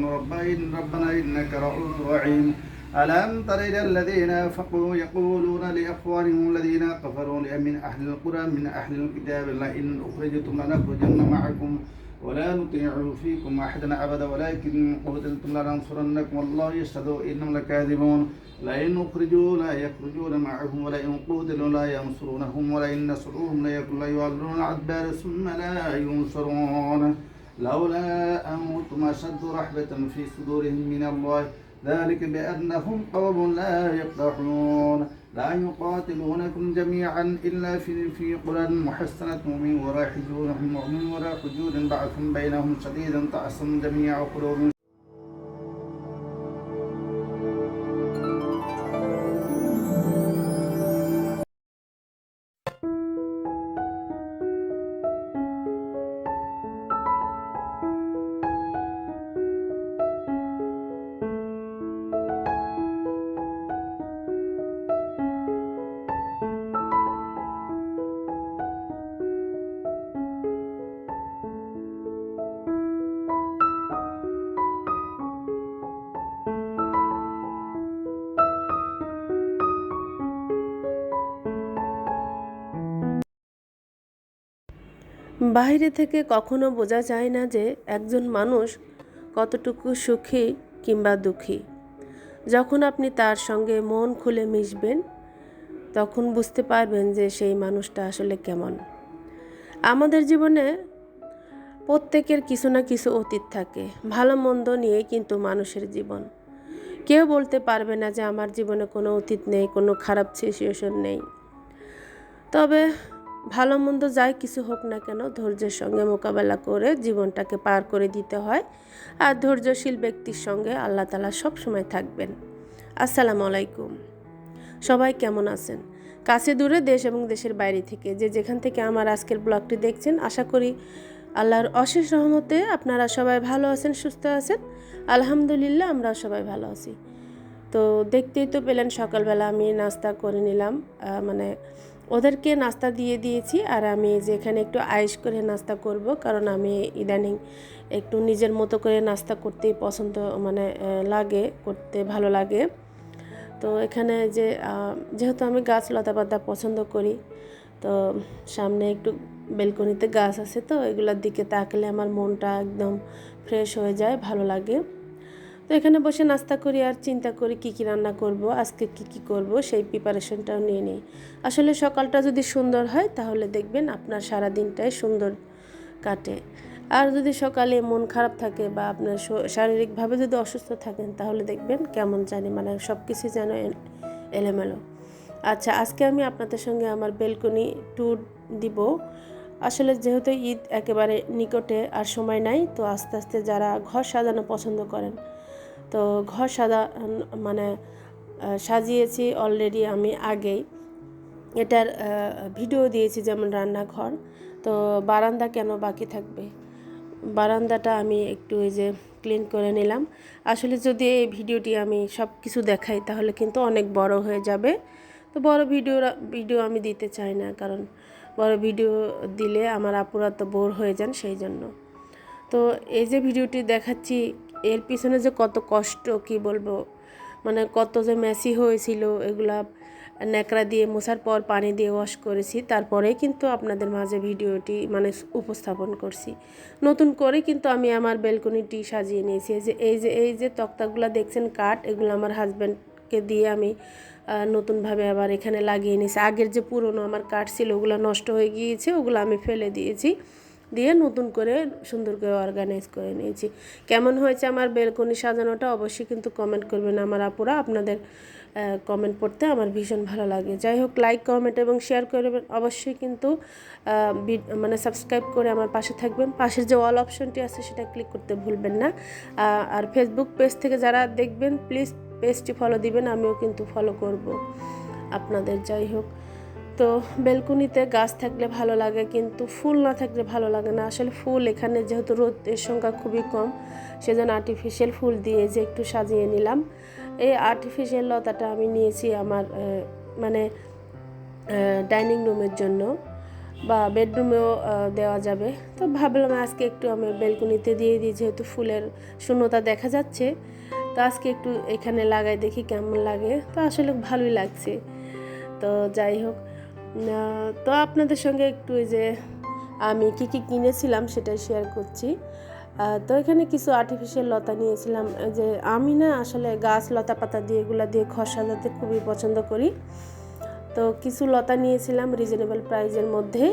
ربنا ربنا إنك رؤوف رحيم. ألم تر إلى الذين نافقوا يقولون لإخوانهم الذين كفروا من أهل القرى من أهل الكتاب لئن أخرجتم لنخرجن معكم ولا نطيع فيكم أحدا أبدا ولكن قتلتم لننصرنكم. والله يشهد إنهم لكاذبون. لئن أخرجوا لا يخرجون معهم ولئن قتلوا لا ينصرونهم ولئن نصروهم ليكن لا يولون الأدبار ثم لا ينصرون. لولا أنتم أشد رحبة في صدورهم من الله ذلك بأنهم قوم لا يفقهون. لا يقاتلونكم جميعا إلا في في قرى محسنة من وراء حجور من وراء حجور بعث بينهم شديدا تعصم جميع قلوب বাইরে থেকে কখনো বোঝা যায় না যে একজন মানুষ কতটুকু সুখী কিংবা দুঃখী। যখন আপনি তার সঙ্গে মন খুলে মিশবেন, তখন বুঝতে পারবেন যে সেই মানুষটা আসলে কেমন। আমাদের জীবনে প্রত্যেকের কিছু না কিছু অতীত থাকে, ভালো মন্দ নিয়ে কিন্তু মানুষের জীবন। কেউ বলতে পারবে না যে আমার জীবনে কোনো অতীত নেই, কোনো খারাপ সিচুয়েশন নেই। তবে ভালো মন্দ যাই কিছু হোক না কেন ধৈর্যের সঙ্গে মোকাবেলা করে জীবনটাকে পার করে দিতে হয়। আর ধৈর্যশীল ব্যক্তির সঙ্গে আল্লাহ তালা সবসময় থাকবেন। আসসালামু আলাইকুম। সবাই কেমন আছেন? কাছে দূরে দেশ এবং দেশের বাইরে থেকে যে যেখান থেকে আমার আজকের ব্লগটি দেখছেন, আশা করি আল্লাহর অশেষ রহমতে আপনারা সবাই ভালো আছেন, সুস্থ আছেন। আলহামদুলিল্লাহ আমরা সবাই ভালো আছি। তো দেখতেই তো পেলেন, সকালবেলা আমি নাস্তা করে নিলাম মানে ওদেরকে নাস্তা দিয়ে দিয়েছি আর আমি যেখানে একটু আয়েস করে নাস্তা করব, কারণ আমি ইদানিং একটু নিজের মতো করে নাস্তা করতেই পছন্দ মানে লাগে, করতে ভালো লাগে। তো এখানে যে যেহেতু আমি গাছ লতা পাতা পছন্দ করি, তো সামনে একটু বেলকনিতে গাছ আছে, তো এগুলোর দিকে তাকলে আমার মনটা একদম ফ্রেশ হয়ে যায়, ভালো লাগে। তো এখানে বসে নাস্তা করি আর চিন্তা করি কি কি রান্না করব, আজকে কি কি করব, সেই প্রিপারেশনটাও নিয়ে নিই। আসলে সকালটা যদি সুন্দর হয়, তাহলে দেখবেন আপনার সারা দিনটাই সুন্দর কাটে। আর যদি সকালে মন খারাপ থাকে বা আপনার শারীরিকভাবে যদি অসুস্থ থাকেন, তাহলে দেখবেন কেমন জানি মানে সব কিছু যেন এলোমেলো। আচ্ছা আজকে আমি আপনাদের সঙ্গে আমার বেলকনি ট্যুর দিব। আসলে যেহেতু ঈদ একেবারে নিকটে আর সময় নাই, তো আস্তে আস্তে যারা ঘর সাজানো পছন্দ করেন তো ঘর সাজা মানে সাজিয়েছি অলরেডি আমি আগেই। এটার ভিডিও দিয়েছি যেমন রান্নাঘর। তো বারান্দা কেন বাকি থাকবে? বারান্দাটা আমি একটু এই যে ক্লিন করে নিলাম। আসলে যদি এই ভিডিওটি আমি সব কিছু দেখাই, তাহলে কিন্তু অনেক বড় হয়ে যাবে। তো বড় ভিডিও ভিডিও আমি দিতে চাই না, কারণ বড় ভিডিও দিলে আমার আপুরা তো বোর হয়ে যান সেই জন্য। তো এই যে ভিডিওটি দেখাচ্ছি এর পিছনে যে কত কষ্ট, কি বলব? মানে কত যে মেসি হয়েছিল, এগুলা ন্যাকড়া দিয়ে মোছার পর পানি দিয়ে ওয়াশ করেছি। তারপরেই কিন্তু আপনাদের মাঝে ভিডিওটি মানে উপস্থাপন করছি। নতুন করে কিন্তু আমি আমার বেলকনিটি সাজিয়ে নিয়েছি। যে, এই যে এই যে তক্তাগুলো দেখছেন কাঠ, এগুলো আমার হাজব্যান্ডকে দিয়ে আমি নতুনভাবে আবার এখানে লাগিয়ে নিয়েছি। আগের যে পুরনো আমার কাঠ ছিল, ওগুলো নষ্ট হয়ে গিয়েছে, ওগুলো আমি ফেলে দিয়েছি। দিয়ে নতুন করে সুন্দর করে অর্গানাইজ করে নিয়েছি। কেমন হয়েছে আমার বেলকনি সাজানোটা অবশ্যই কিন্তু কমেন্ট করবেন আমার আপুরা। আপনাদের কমেন্ট পড়তে আমার ভীষণ ভালো লাগে। যাই হোক লাইক কমেন্ট এবং শেয়ার করবেন অবশ্যই কিন্তু মানে সাবস্ক্রাইব করে আমার পাশে থাকবেন। পাশের যে অল অপশনটি আছে সেটা ক্লিক করতে ভুলবেন না। আর ফেসবুক পেজ থেকে যারা দেখবেন প্লিজ পেজটি ফলো দিবেন। আমিও কিন্তু ফলো করব। আপনাদের যাই হোক। তো বেলকুনিতে গাছ থাকলে ভালো লাগে, কিন্তু ফুল না থাকলে ভালো লাগে না। আসলে ফুল এখানে যেহেতু রোদের সংখ্যা খুবই কম, সেজন্য আর্টিফিশিয়াল ফুল দিয়ে যে একটু সাজিয়ে নিলাম। এই আর্টিফিশিয়াল লতাটা আমি নিয়েছি আমার মানে ডাইনিং রুমের জন্য, বা বেডরুমেও দেওয়া যাবে। তো ভাবলাম আজকে একটু আমি বেলকুনিতে দিয়ে দিই, যেহেতু ফুলের শূন্যতা দেখা যাচ্ছে। তো আজকে একটু এখানে লাগাই দেখি কেমন লাগে। তো আসলে ভালোই লাগছে। তো যাই হোক তো আপনাদের সঙ্গে একটু এই যে আমি কি কি কিনেছিলাম সেটা শেয়ার করছি। তো এখানে কিছু আর্টিফিশিয়াল লতা নিয়েছিলাম। যে আমি না আসলে গাছ লতা পাতা দিয়ে এগুলো দিয়ে ঘর সাজাতে খুবই পছন্দ করি। তো কিছু লতা নিয়েছিলাম রিজনেবল প্রাইজের মধ্যেই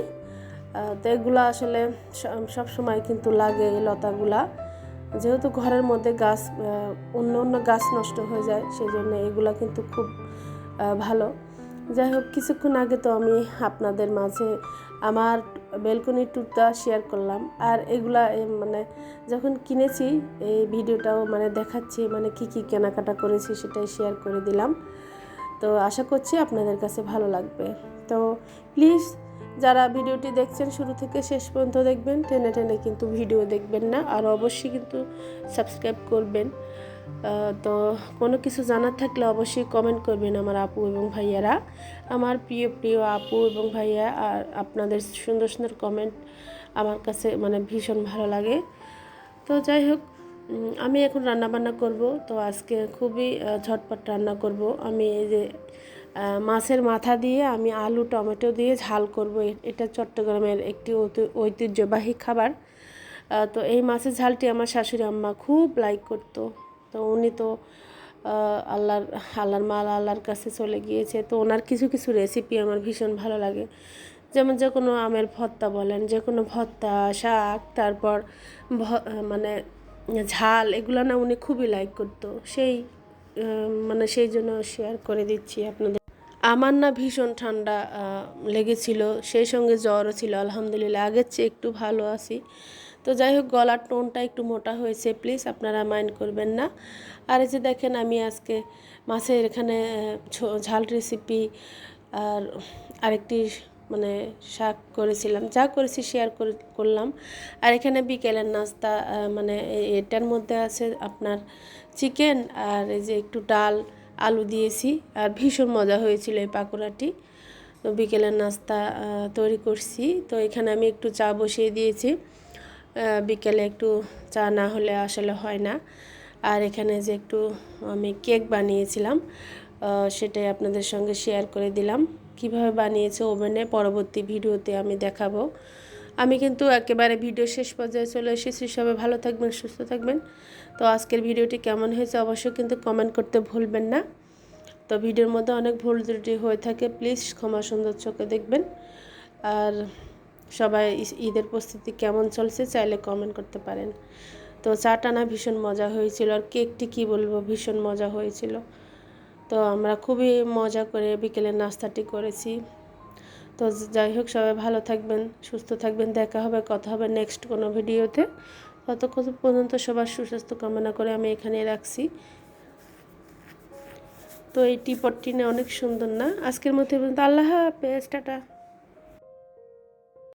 তো এগুলো আসলে সব সময় কিন্তু লাগে এই লতাগুলা। যেহেতু ঘরের মধ্যে গাছ অন্য অন্য গাছ নষ্ট হয়ে যায় সেই জন্য এগুলো কিন্তু খুব ভালো। যাই হোক কিছুক্ষণ আগে তো আমি আপনাদের মাঝে আমার বেলকনি ট্যুরটা শেয়ার করলাম। আর এগুলা মানে যখন কিনেছি, এই ভিডিওটাও মানে দেখাচ্ছি মানে কি কি কেনাকাটা করেছি সেটাই শেয়ার করে দিলাম। তো আশা করছি আপনাদের কাছে ভালো লাগবে। তো প্লিজ যারা ভিডিওটি দেখছেন শুরু থেকে শেষ পর্যন্ত দেখবেন, টেনে টেনে কিন্তু ভিডিও দেখবেন না। আর অবশ্যই কিন্তু সাবস্ক্রাইব করবেন। তো কোনো কিছু জানার থাকলে অবশ্যই কমেন্ট করবেন আমার আপু এবং ভাইয়ারা। আমার প্রিয় প্রিয় আপু এবং ভাইয়া আর আপনাদের সুন্দর সুন্দর কমেন্ট আমার কাছে মানে ভীষণ ভালো লাগে। তো যাই হোক আমি এখন রান্না বান্না করব। তো আজকে খুবই ঝটপট রান্না করব। আমি এই যে মাছের মাথা দিয়ে আমি আলু, টমেটো দিয়ে ঝাল করব। এটা চট্টগ্রামের একটি ঐতিহ্যবাহী খাবার। তো এই মাছের ঝালটি আমার শাশুড়ি আম্মা খুব লাইক করতো। তো উনি তো আল্লাহর আল্লাহর মাল আল্লাহর কাছে চলে গিয়েছে। তো ওনার কিছু কিছু রেসিপি আমার ভীষণ ভালো লাগে। যেমন যে কোনো আমের ভর্তা বলেন, যে কোনো ভর্তা, শাক, তারপর মানে ঝাল, এগুলো না উনি খুবই লাইক করতো। সেই মানে সেই জন্য শেয়ার করে দিচ্ছি আপনাদের। আমার না ভীষণ ঠান্ডা লেগেছিল। সেই সঙ্গে জ্বরও ছিল, আলহামদুলিল্লাহ। আগের চেয়ে একটু ভালো আছি। তো যাই হোক গলার টোনটা একটু মোটা হয়েছে প্লিজ আপনারা মাইন্ড করবেন না। আর এই যে দেখেন, আমি আজকে মাছের এখানে ঝাল রেসিপি আর আরেকটি মানে শাক করেছিলাম, যা করেছি শেয়ার করলাম। আর এখানে বিকেলের নাস্তা মানে এটার মধ্যে আছে আপনার চিকেন আর এই যে একটু ডাল, আলু দিয়েছি। আর ভীষণ মজা হয়েছিল এই পাকোড়াটি। তো বিকেলের নাস্তা তৈরি করছি। তো এখানে আমি একটু চা বসিয়ে দিয়েছি। বিকেলে একটু চা না হলে আসলে হয় না। আর এখানে যে একটু আমি কেক বানিয়েছিলাম সেটাই আপনাদের সঙ্গে শেয়ার করে দিলাম। কীভাবে বানিয়েছে ওভেনে পরবর্তী ভিডিওতে আমি দেখাবো। আমি কিন্তু একেবারে ভিডিও শেষ পর্যায়ে চলে এসেছি, সবাই ভালো থাকবেন, সুস্থ থাকবেন। তো আজকের ভিডিওটি কেমন হয়েছে অবশ্যই কিন্তু কমেন্ট করতে ভুলবেন না। তো ভিডিওর মধ্যে অনেক ভুল ত্রুটি হয়ে থাকে প্লিজ ক্ষমা সুন্দর চোখে দেখবেন। আর সবাই ঈদের প্রস্তুতি কেমন চলছে চাইলে কমেন্ট করতে পারেন। তো চাটা না ভীষণ মজা হয়েছিল আর কেকটি কি বলব, ভীষণ মজা হয়েছিল। তো আমরা খুবই মজা করে বিকেলের নাস্তাটি করেছি। তো যাই হোক, সবাই ভালো থাকবেন, সুস্থ থাকবেন, দেখা হবে, কথা হবে নেক্সট কোনো ভিডিওতে। ততক্ষণ পর্যন্ত সবার সুস্বাস্থ্য কামনা করে আমি এখানে রাখছি। তো এই টিপটটি না অনেক সুন্দর না? আজকের মধ্যে আল্লাহ হাফেজ, টাটা।